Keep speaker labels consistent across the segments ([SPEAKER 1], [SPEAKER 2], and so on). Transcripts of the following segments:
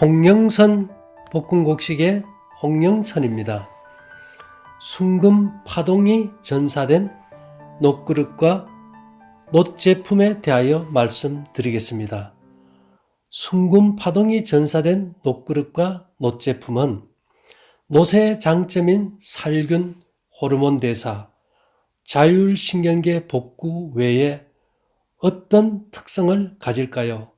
[SPEAKER 1] 홍영선 볶음곡식의 홍영선입니다. 순금 파동이 전사된 녹그릇과 녹제품에 대하여 말씀드리겠습니다. 순금 파동이 전사된 녹그릇과 녹제품은 노쇠의 장점인 살균, 호르몬 대사, 자율신경계 복구 외에 어떤 특성을 가질까요?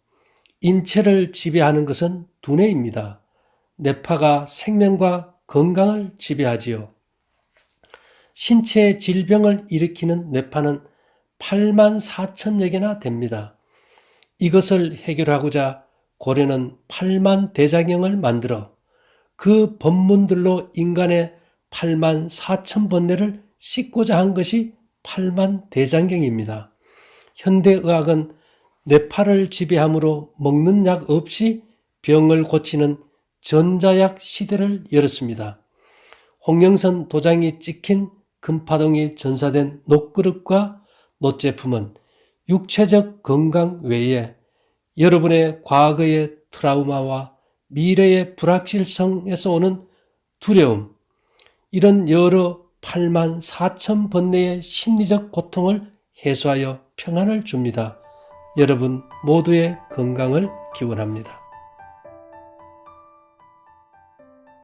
[SPEAKER 1] 인체를 지배하는 것은 두뇌입니다. 뇌파가 생명과 건강을 지배하지요. 신체 질병을 일으키는 뇌파는 8만 4천여 개나 됩니다. 이것을 해결하고자 고려는 8만 대장경을 만들어 그 법문들로 인간의 8만 4천 번뇌를 씻고자 한 것이 8만 대장경입니다. 현대의학은 뇌파를 지배함으로 먹는 약 없이 병을 고치는 전자약 시대를 열었습니다. 홍영선 도장이 찍힌 금파동이 전사된 녹그릇과 녹제품은 육체적 건강 외에 여러분의 과거의 트라우마와 미래의 불확실성에서 오는 두려움, 이런 여러 8만 4천 번뇌의 심리적 고통을 해소하여 평안을 줍니다. 여러분 모두의 건강을 기원합니다.